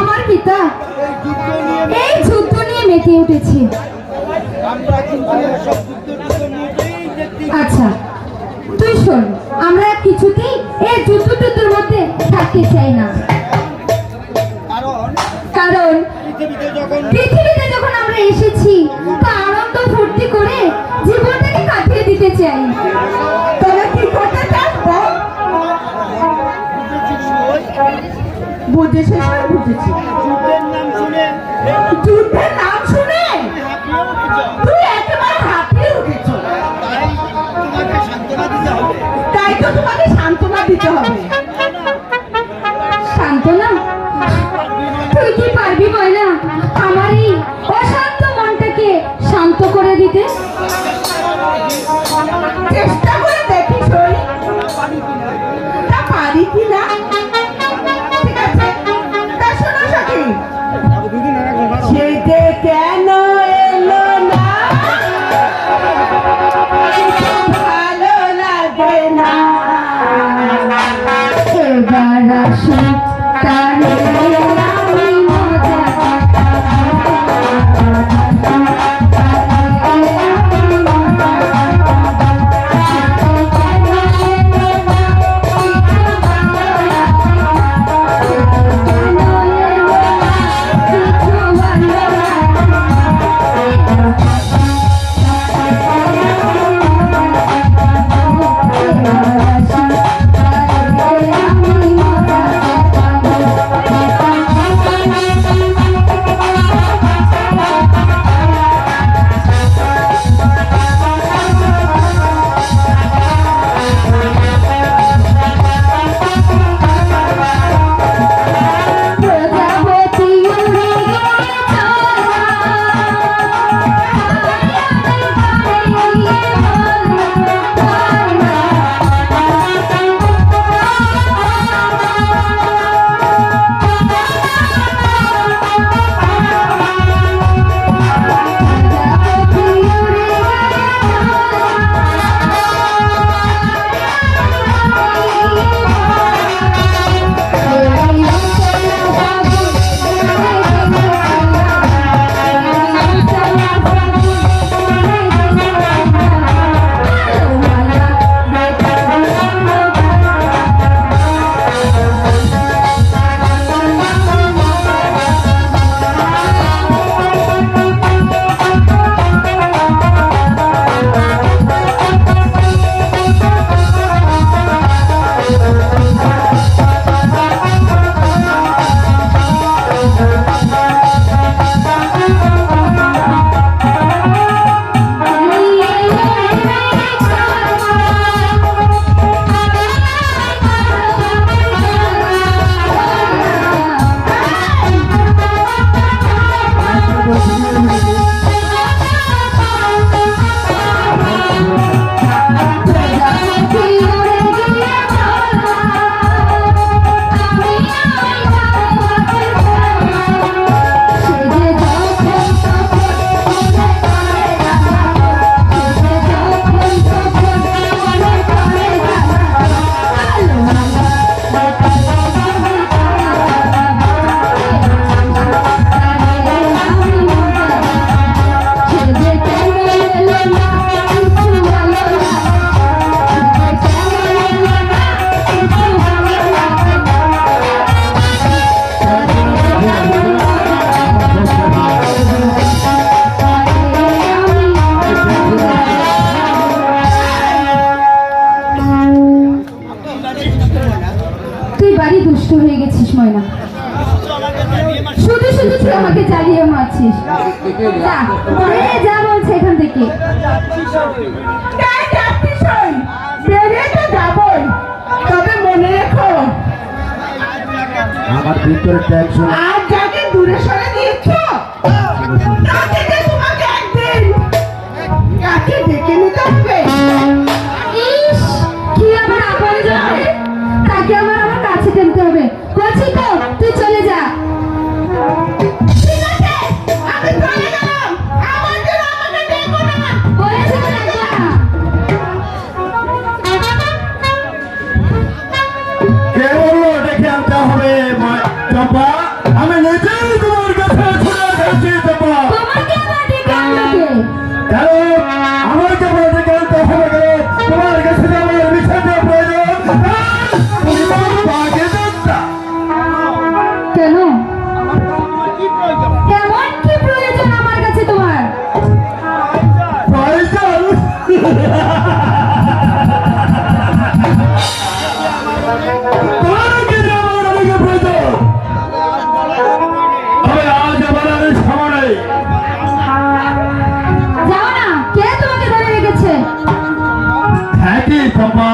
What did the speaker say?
আমার পিতা। এই যুদ্ধ নিয়ে মেতে উঠেছে। আচ্ছা তুই শোন আমরা কিছুতেই এই যুদ্ধ বুঝেছিস না বুঝেছি যুদ্ধের নাম শুনে যুদ্ধের নাম শুনে? তুই একেবারে হাঁপিয়ে উঠেছ। তাই তো তোমাকে সান্ত্বনা দিতে হবে। আসুন গেছিস ময়না? শুধু শুধু তুই আমাকে জ্বালিয়ে মারছিস। যা বেরিয়ে যা বলছে এখান থেকে? বেরিয়ে তো যাবই তবে মনে রেখো। আমার ভিতরে টেনশন আর যাকে দূরে সরে 자. ফপা